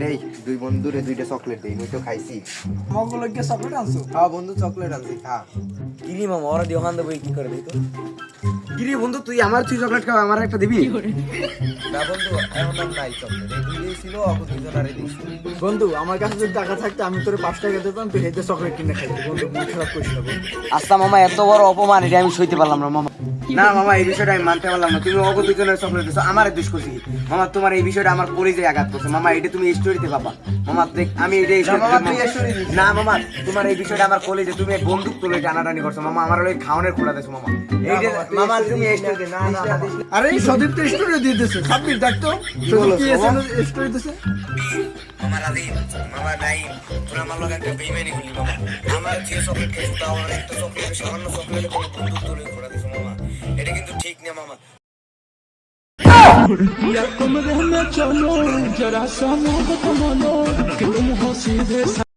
নেই দুই বন্ধুরে দুইটা চকলেট দেই মুই তো খাইছি। মগগুলো গিয়ে চকলেট আনছো? হ্যাঁ বন্ধু চকলেট আনছি খা কিনি মামা ওরা দিয়ে ওখান দেবো কি করে দিত? কিরে বন্ধু তুই আমার তুই চকলেট খাওয়া আমার একটা দিবি? না বন্ধু এখন আর নাই চকলেট এই ছিল বন্ধু আমার কাছে যদি টাকা থাকতো আমি তোর পাঁচ টাকা দিতাম তুই হেঁটে চকলেট কিনে খাইতি। বন্ধু মন খারাপ করিস না বন্ধু। আচ্ছা মামা এত বড় অপমান এটা আমি সইতে পারলাম না মামা। না মামা এই বিষয়টা আমি মানতে পারলাম না। তুমি অগো দুজনের চকলেট দিছো আমার দোষ করছি মামা তোমার এই বিষয়টা আমার কলিজে আঘাত করছে। মামা এটা তুমি স্টোরিতে পাবা। মামা দেখ আমি এটা মামা, তুই story না মামা তোমার এই বিষয়টা আমার কলিজে তুমি বন্দুক তুলে টানাটানি করছ। মামা আমার ওই খাওয়ানোর খোলা দিছো মামা। এই যে মামা আরে সদীপ তো স্টোরি দিয়ে দিছে সাব্বির দেখতো সদীপ কি বলো, এসে স্টোরি দিছে মামা রাজিন মামা নাই তোর আমার লগে একটা বেইমানি করলি মামা আমার যে চকলেট খাইছো তাও আমার একটা চকলেট সামান্য চকলেট করে বন্দুক তুলে খোলা দিছো মামা এটা কিন্তু ঠিক না মামা या तुम रहना चलो जरा सा मोहब्बत मानो कि तुम हो सीधे